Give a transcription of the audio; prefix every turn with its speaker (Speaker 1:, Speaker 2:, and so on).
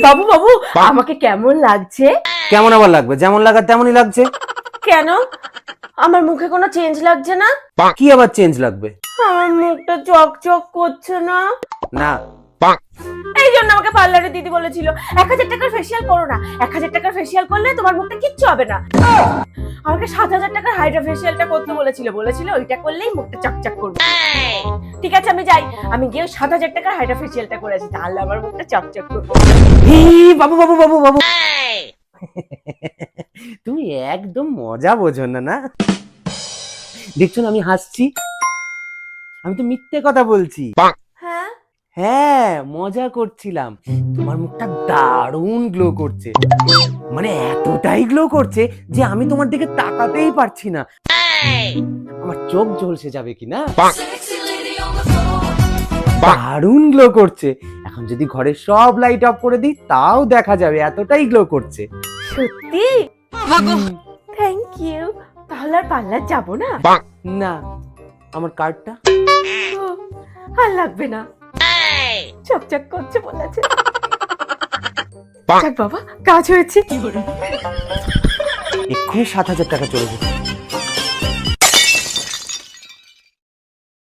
Speaker 1: বাবু বাবু আমাকে কেমন লাগছে?
Speaker 2: কেমন আবার লাগবে? যেমন লাগার তেমনই লাগছে।
Speaker 1: কেন? আমার মুখে কোনো চেঞ্জ লাগছে না?
Speaker 2: কি আবার চেঞ্জ লাগবে?
Speaker 1: আমার মুখটা চকচক করছে না?
Speaker 2: না।
Speaker 1: এই জন্য আমাকে পার্লারে দিদি বলেছিল এক হাজার টাকার ফেসিয়াল করো না। এক হাজার টাকার ফেসিয়াল করলে তোমার মুখটা কিচ্ছু হবে না। আমাকে সাত হাজার টাকার হাইড্রা ফেসিয়ালটা করতে বলেছিল। বলেছিল ওইটা করলেই মুখটা চকচক করবে। ঠিক আছে আমি যাই। আমি গিয়ে ওই সাত হাজার টাকার হাইড্রা ফেসিয়ালটা করেছি তাহলে আমার মুখটা চকচক করবে।
Speaker 2: বাবু বাবু বাবু বাবু। তুমি একদম মজা বোঝো না না? দেখছ না আমি হাসছি? আমি তো মিথ্যে কথা বলছি।
Speaker 1: হ্যাঁ
Speaker 2: মজা করছিলাম। তোমার মুখটা দারুণ গ্লো করছে। মানে এতটাই গ্লো করছে যে আমি তোমার দিকে তাকাতেই পারছি না। আমার চোখ ঝলসে যাবে কি না? দারুণ গ্লো করছে। এখন যদি ঘরের সব লাইট অফ করে দিই তাও দেখা যাবে এতটাই গ্লো করছে।
Speaker 1: সত্যি? থ্যাংক ইউ তাহলে আর পার্লার যাব না?
Speaker 2: না। আমার কার্ডটা
Speaker 1: আর লাগবে না। চকচক করছে বলেছে। যাক বাবা কাজ হয়েছে।
Speaker 2: এক্ষুনি সাত হাজার টাকা চলে যাবে